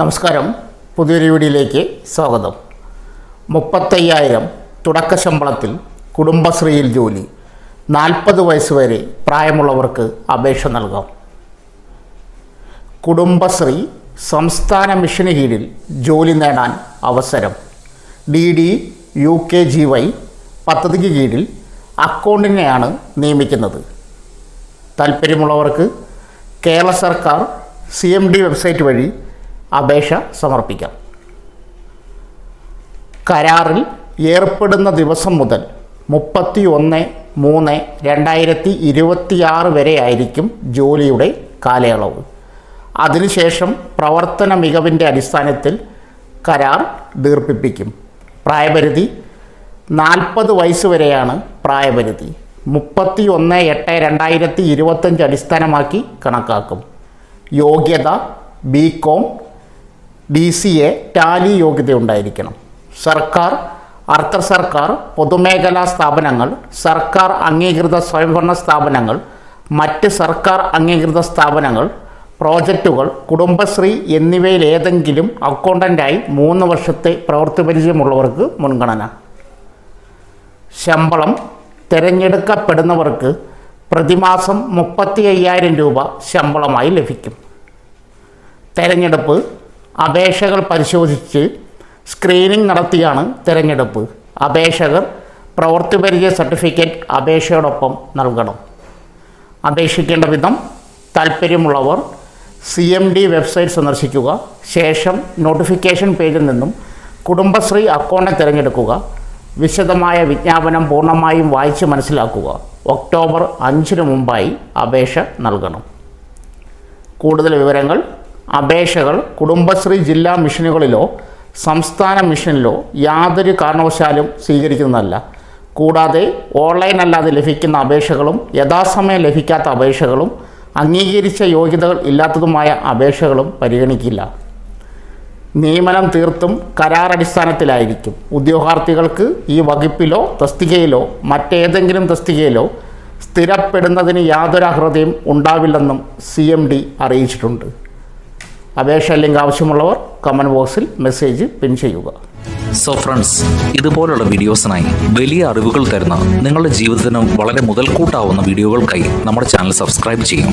നമസ്കാരം. പുതിയൊരു വീഡിയോയിലേക്ക് സ്വാഗതം. മുപ്പത്തയ്യായിരം തുടക്ക ശമ്പളത്തിൽ കുടുംബശ്രീയിൽ ജോലി. നാൽപ്പത് വയസ്സ് വരെ പ്രായമുള്ളവർക്ക് അപേക്ഷ നൽകാം. കുടുംബശ്രീ സംസ്ഥാന മിഷന് കീഴിൽ ജോലി നേടാൻ അവസരം. D D U G K Y പദ്ധതിക്ക് കീഴിൽ അക്കൗണ്ടിനെയാണ് നിയമിക്കുന്നത്. താല്പര്യമുള്ളവർക്ക് കേരള സർക്കാർ സി എം ഡി വെബ്സൈറ്റ് വഴി അപേക്ഷ സമർപ്പിക്കാം. കരാറിൽ ഏർപ്പെടുന്ന ദിവസം മുതൽ മുപ്പത്തി ഒന്ന് മൂന്ന് രണ്ടായിരത്തി ഇരുപത്തിയാറ് വരെ ആയിരിക്കും ജോലിയുടെ കാലയളവ്. അതിനുശേഷം പ്രവർത്തന മികവിന്റെ അടിസ്ഥാനത്തിൽ കരാർ ദീർഘിപ്പിക്കും പ്രായപരിധി നാൽപ്പത് വയസ്സ് വരെയാണ് പ്രായപരിധി. മുപ്പത്തി ഒന്ന് എട്ട് രണ്ടായിരത്തി ഇരുപത്തഞ്ച് അടിസ്ഥാനമാക്കി കണക്കാക്കും. യോഗ്യത B Com D C A Tally യോഗ്യത ഉണ്ടായിരിക്കണം. സർക്കാർ അർദ്ധ സർക്കാർ പൊതുമേഖലാ സ്ഥാപനങ്ങൾ സർക്കാർ അംഗീകൃത സ്വയംഭരണ സ്ഥാപനങ്ങൾ മറ്റ് സർക്കാർ അംഗീകൃത സ്ഥാപനങ്ങൾ പ്രോജക്റ്റുകൾ കുടുംബശ്രീ എന്നിവയിൽ ഏതെങ്കിലും അക്കൗണ്ടന്റായി മൂന്ന് വർഷത്തെ പ്രവൃത്തി പരിചയമുള്ളവർക്ക് മുൻഗണന. ശമ്പളം തിരഞ്ഞെടുക്കപ്പെടുന്നവർക്ക് പ്രതിമാസം മുപ്പത്തി അയ്യായിരം രൂപ ശമ്പളമായി ലഭിക്കും. തെരഞ്ഞെടുപ്പ് അപേക്ഷകൾ പരിശോധിച്ച് സ്ക്രീനിംഗ് നടത്തിയാണ് തിരഞ്ഞെടുപ്പ്. അപേക്ഷകർ പ്രവൃത്തി പരിചയ സർട്ടിഫിക്കറ്റ് അപേക്ഷയോടൊപ്പം നൽകണം. അപേക്ഷിക്കേണ്ട വിധം താൽപ്പര്യമുള്ളവർ സി എം ഡി വെബ്സൈറ്റ് സന്ദർശിക്കുക. ശേഷം നോട്ടിഫിക്കേഷൻ പേജിൽ നിന്നും കുടുംബശ്രീ അക്കൗണ്ട് തിരഞ്ഞെടുക്കുക. വിശദമായ വിജ്ഞാപനം പൂർണമായും വായിച്ച് മനസ്സിലാക്കുക. ഒക്ടോബർ അഞ്ചിന് മുമ്പായി അപേക്ഷ നൽകണം. കൂടുതൽ വിവരങ്ങൾ അപേക്ഷകൾ കുടുംബശ്രീ ജില്ലാ മിഷനുകളിലോ സംസ്ഥാന മിഷനിലോ യാതൊരു കാരണവശാലും സ്വീകരിക്കുന്നതല്ല. കൂടാതെ ഓൺലൈൻ അല്ലാതെ ലഭിക്കുന്ന അപേക്ഷകളും യഥാസമയം ലഭിക്കാത്ത അപേക്ഷകളും അംഗീകരിച്ച യോഗ്യതകൾ ഇല്ലാത്തതുമായ അപേക്ഷകളും പരിഗണിക്കില്ല. നിയമനം തീർത്തും കരാറടിസ്ഥാനത്തിലായിരിക്കും. ഉദ്യോഗാർത്ഥികൾക്ക് ഈ വകുപ്പിലോ തസ്തികയിലോ മറ്റേതെങ്കിലും തസ്തികയിലോ സ്ഥിരപ്പെടുന്നതിന് യാതൊരു അർഹതയും ഉണ്ടാവില്ലെന്നും സി അറിയിച്ചിട്ടുണ്ട്. അപേക്ഷ ലിങ്ക് ആവശ്യമുള്ളവർ കമന്റ് ബോക്സിൽ മെസ്സേജ് പിൻ ചെയ്യുക. സോ ഫ്രണ്ട്സ് ഇതുപോലുള്ള വീഡിയോസിനായി വലിയ അറിവുകൾ തരുന്ന നിങ്ങളുടെ ജീവിതത്തിനും വളരെ മുതൽക്കൂട്ടാവുന്ന വീഡിയോകൾക്കായി നമ്മുടെ ചാനൽ സബ്സ്ക്രൈബ് ചെയ്യും.